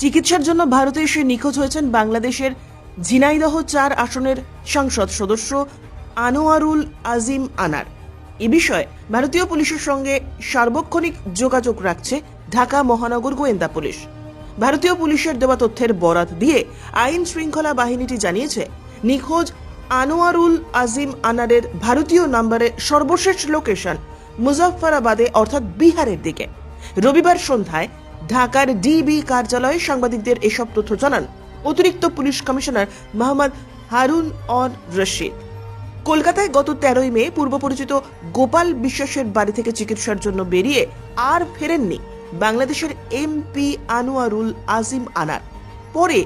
চিকিৎসার জন্য ভারতে এসে নিখোঁজ হয়েছেন বাংলাদেশের ঝিনাইদহ চার আসনের সংসদ সদস্য আনোয়ারুল আজিম আনার। এ বিষয়ে ভারতীয় পুলিশের সঙ্গে সার্বক্ষণিক যোগাযোগ রাখছে ঢাকা মহানগর গোয়েন্দা পুলিশ। ভারতীয় পুলিশের দেওয়া তথ্যের বরাত দিয়ে আইন শৃঙ্খলা বাহিনীটি জানিয়েছে, নিখোঁজ আনোয়ারুল আজিম আনারের ভারতীয় নাম্বারে সর্বশেষ লোকেশন মুজফফরাবাদে অর্থাৎ বিহারের দিকে। রবিবার সন্ধ্যায় ঢাকার ডিবি কার্যালয়ে সাংবাদিকদের এসব তথ্য জানান অতিরিক্ত পুলিশ কমিশনার মোহাম্মদ হারুন অর রশিদ। কলকাতায় গত তেরোই মে পূর্ব পরিচিত গোপাল বিশ্বাসের বাড়ি থেকে চিকিৎসার জন্য বেরিয়ে আর ফেরেননি বাংলাদেশের এমপি আনোয়ারুল আজিম আনার। পরে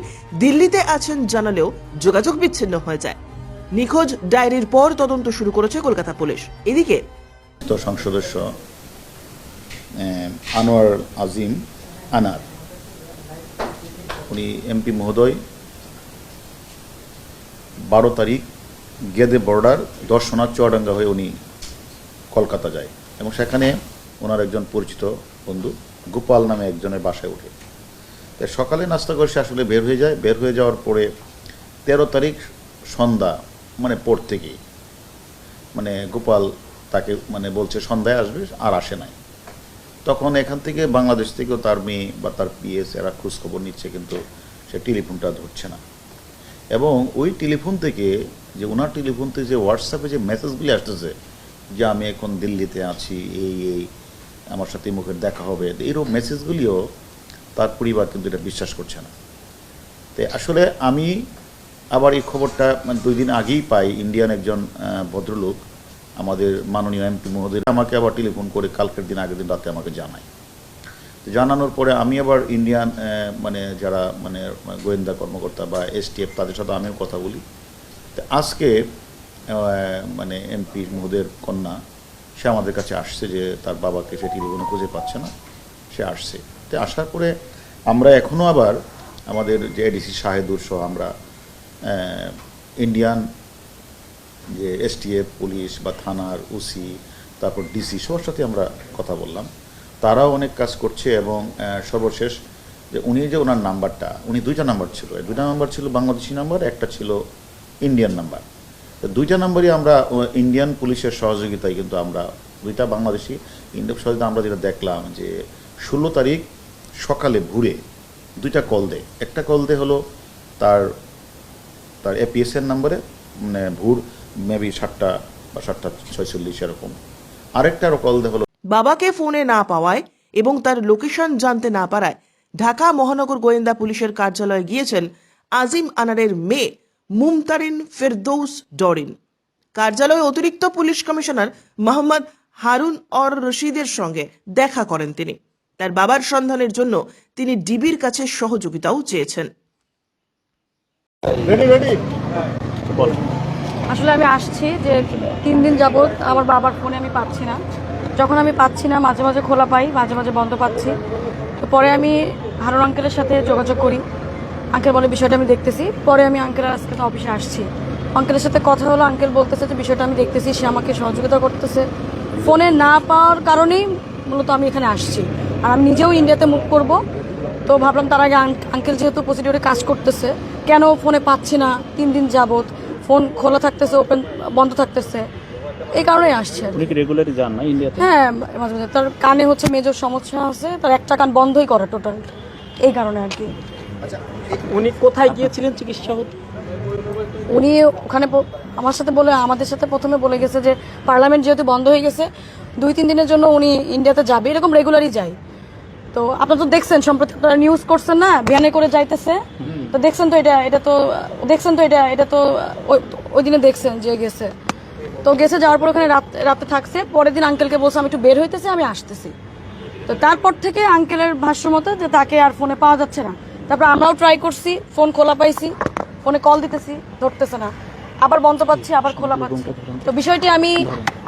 দিল্লিতে আছেন জানালেও যোগাযোগ বিচ্ছিন্ন হয়ে যায়। নিখোঁজ ডায়েরির পর তদন্ত শুরু করেছে কলকাতা পুলিশ। এদিকে সংসদস্য আনোয়ার আজিম আনার। উনি এমপি মহোদয়, বারো তারিখ গেদে বর্ডার দর্শনা চুয়াডাঙ্গা হয়ে উনি কলকাতা যায় এবং সেখানে ওনার একজন পরিচিত বন্ধু গোপাল নামে একজনের বাসায় ওঠে। সকালে নাস্তা করে সে আসলে বের হয়ে যায়। বের হয়ে যাওয়ার পরে তেরো তারিখ সন্ধ্যা মানে পর থেকেই মানে গোপাল তাকে মানে বলছে, সন্ধ্যায় আসবে, আর আসে নাই। তখন এখান থেকে বাংলাদেশ থেকেও তার মেয়ে বা তার পিএস এরা খোঁজখবর নিচ্ছে, কিন্তু সে টেলিফোনটা ধরছে না। এবং ওই টেলিফোন থেকে যে, ওনার টেলিফোন থেকে যে হোয়াটসঅ্যাপে যে মেসেজগুলি আসতেছে যে, আমি এখন দিল্লিতে আছি, এই এই, আমার সাথে মুখের দেখা হবে এইরকম মেসেজগুলিও তার পরিবার কিন্তু এটা বিশ্বাস করছে না। তো আসলে আমি আবার এই খবরটা মানে দুই দিন আগেই পাই ইন্ডিয়ান একজন ভদ্রলোক। আমাদের মাননীয় এমপি মহোদয় আমাকে আবার টেলিফোন করে কালকের দিন, আগের দিন রাতে আমাকে জানায়। তো জানানোর পরে আমি আবার ইন্ডিয়ান মানে যারা মানে গোয়েন্দা কর্মকর্তা বা এসটিএফ তাদের সাথে আমিও কথা বলি। তো আজকে মানে এমপি মহোদয়ের কন্যা, সে আমাদের কাছে আসছে যে তার বাবাকে সে টেলিফোনে খুঁজে পাচ্ছে না, সে আসছে। তো আসার পরে আমরা এখনও আবার আমাদের যে এডিসি শাহেদুর সহ আমরা ইন্ডিয়ান যে এসটিএফ পুলিশ বা থানার ওসি, তারপর ডিসি সবার সাথে আমরা কথা বললাম। তারাও অনেক কাজ করছে এবং সর্বশেষ যে উনি যে ওনার নাম্বারটা, উনি দুইটা নাম্বার ছিল। দুইটা নাম্বার ছিল বাংলাদেশি নাম্বার, একটা ছিল ইন্ডিয়ান নাম্বার। দুইটা নাম্বারই আমরা ইন্ডিয়ান পুলিশের সহযোগিতায় কিন্তু আমরা, দুইটা বাংলাদেশি ইন্ডিয়ান সহযোগিতা আমরা যেটা দেখলাম যে ষোলো তারিখ সকালে ভোরে দুইটা কল দেয়। একটা কল দেয় হলো তার তার এপিএস এর নাম্বারে মানে ভোর মেবি সাতটা বা সাতটা ছয়চল্লিশ এরকম। আরেকটারও কল দেয় হলো বাবাকে ফোনে না পাওয়ায় এবং তার লোকেশন জানতে না পারায় ঢাকা মহানগর গোয়েন্দা পুলিশের কার্যালয়ে গিয়েছেন আজিম আনারের মেয়ে মুমতারিন ফেরদৌস ডরিন। কার্যালয়ে অতিরিক্ত পুলিশ কমিশনার মোহাম্মদ হারুন অর রশিদের সঙ্গে দেখা করেন তিনি। তার বাবার সন্ধানের জন্য তিনি ডিবির কাছে সহযোগিতাও চেয়েছেন। আসলে আমি আসছি যে তিন দিন যাবৎ আমার বাবার ফোনে আমি পাচ্ছি না। যখন আমি পাচ্ছি না, মাঝে মাঝে খোলা পাই, মাঝে মাঝে বন্ধ পাচ্ছি। তো পরে আমি হারুন আঙ্কেলের সাথে যোগাযোগ করি। আঙ্কেল বলে, বিষয়টা আমি দেখতেছি। পরে আমি আঙ্কেলের আজকে অফিসে আসছি। আঙ্কেলের সাথে কথা হলো আঙ্কেল বলতেছে যে, বিষয়টা আমি দেখতেছি, সে আমাকে সহযোগিতা করতেছে। ফোনে না পাওয়ার কারণেই মূলত আমি এখানে আসছি। আর আমি নিজেও ইন্ডিয়াতে মুভ করব। তো ভাবলাম তার আগে আঙ্কেল যেহেতু প্রসিডিওরে কাজ করতেছে, কেন ফোনে পাচ্ছি না তিন দিন যাবত ফোন খোলা থাকতেছে ওপেন বন্ধ থাকতেছে এই কারণেই আসছে আর কি। রেগুলারই যান না ইন্ডিয়াতে হ্যাঁ মাঝে মাঝে। তার কানে হচ্ছে মেজর সমস্যা আছে তার একটা কান বন্ধই করে টোটাল এই কারণে আর কি। উনি কোথায় গিয়েছিলেন চিকিৎসা হতে? উনি ওখানে আমার সাথে বলে আমাদের সাথে প্রথমে বলে গেছে যে পার্লামেন্ট যেহেতু বন্ধ হয়ে গেছে দুই তিন দিনের জন্য উনি ইন্ডিয়াতে যাবে এরকম রেগুলারই যায়। তো আপনারা তো দেখছেন সম্প্রতি আপনারা নিউজ করছেন না ভ্যানে করে যাইতেছে। তো দেখছেন তো এটা এটা তো দেখছেন তো এটা এটা তো ওই- দিনে দেখছেন যে গেছে। তো গেছে যাওয়ার পর ওখানে রাত রাতে থাকছে পরের দিন আঙ্কেলকে বলছে আমি একটু বের হইতেছি আমি আসতেছি। তো তারপর থেকে আঙ্কেলের ভাষ্য মতো যে তাকে আর ফোনে পাওয়া যাচ্ছে না। তারপর আমরাও ট্রাই করছি ফোন খোলা পাইছি ফোনে কল দিতেছি ধরতেছে না। আবার বন্ধ পাচ্ছি আবার খোলা পাচ্ছি। তো বিষয়টি আমি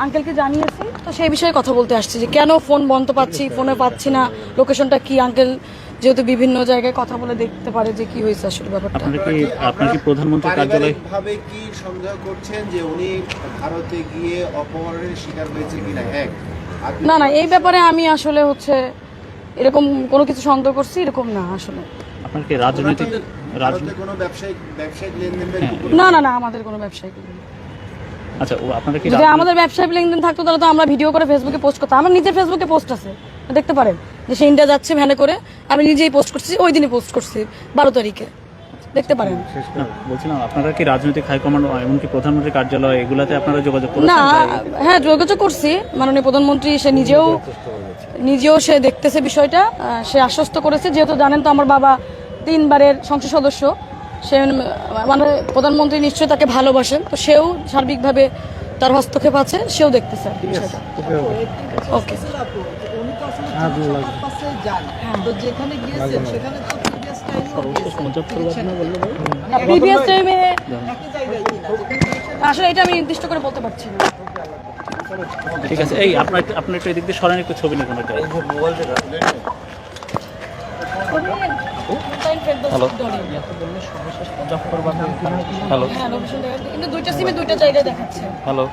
আঙ্কেলকে জানিয়েছি তো সেই বিষয়ে কথা বলতে আসছি যে কেন ফোন বন্ধ পাচ্ছি ফোনে পাচ্ছি না লোকেশনটা কি? আঙ্কেল যেহেতু বিভিন্ন জায়গায় কথা বলে দেখতে পারে যে কি হয়েছে আসলে ব্যাপারটা। আপনার কি আপনার কি প্রধানমন্ত্রী কার্যালয় ভাবে কি সন্দেহ করছেন যে উনি ভারতে গিয়ে অপহরণের শিকার হয়েছে কিনা? এক। না না এই ব্যাপারে আমি আসলে হচ্ছে এরকম কোনো কিছু সন্দেহ করছি এরকম না আসলে। আপনার কি রাজনৈতিক ভারতে রাজনৈতিক কোনো ব্যবসায়িক ব্যবসায়িক লেনদেন বা হ্যাঁ। না না না আমাদের কোনো ব্যবসায়িক নেই। আচ্ছা ও আপনারা কি যদি আমাদের ব্যবসায়িক লেনদেন থাকতো তাহলে তো আমরা ভিডিও করে ফেসবুকে পোস্ট করতাম। আমার নিজের ফেসবুকে পোস্ট আছে। দেখতে পারেন যে সে ইন্ডিয়া যাচ্ছে ভ্যানে করে। আমি নিজেই পোস্ট করছি ওই দিনই পোস্ট করছি বারো তারিখে। দেখতে পারেন। না, বলছিলাম আপনারা কি রাজনৈতিক হাইকমান্ড এমনকি প্রধানমন্ত্রীর কার্যালয় এগুলাতে আপনারা যোগাযোগ করেছেন? না হ্যাঁ যোগাযোগ করছি। মাননীয় প্রধানমন্ত্রী সে নিজেও নিজেও সে দেখতেছে বিষয়টা। সে আশ্বস্ত করেছে। যেহেতু জানেন তো আমার বাবা তিনবারের সংসদ সদস্য। সে মানে প্রধানমন্ত্রী নিশ্চয়ই তাকে ভালোবাসেন তো সেও সার্বিকভাবে তার হস্তক্ষেপ আছে সেও দেখতেছে। ওকে আসলে চিকিৎসা পারপাসে যান তো যেখানে গিয়েছেন সেখানে তো প্রিভিয়াস টাইমে প্রিভিয়াস টাইমে একই জায়গায় কিনা যেখানে আসলে এটা আমি নির্দিষ্ট করে বলতে পারছি না। ঠিক আছে এই আপনার আপনার একটু এদিক দিয়ে সরেন একটু ছবি নিবেন ওইটা হ্যালো হ্যালো হ্যাঁ কিন্তু দুইটা সিমে দুইটা জায়গায় দেখাচ্ছে। হ্যালো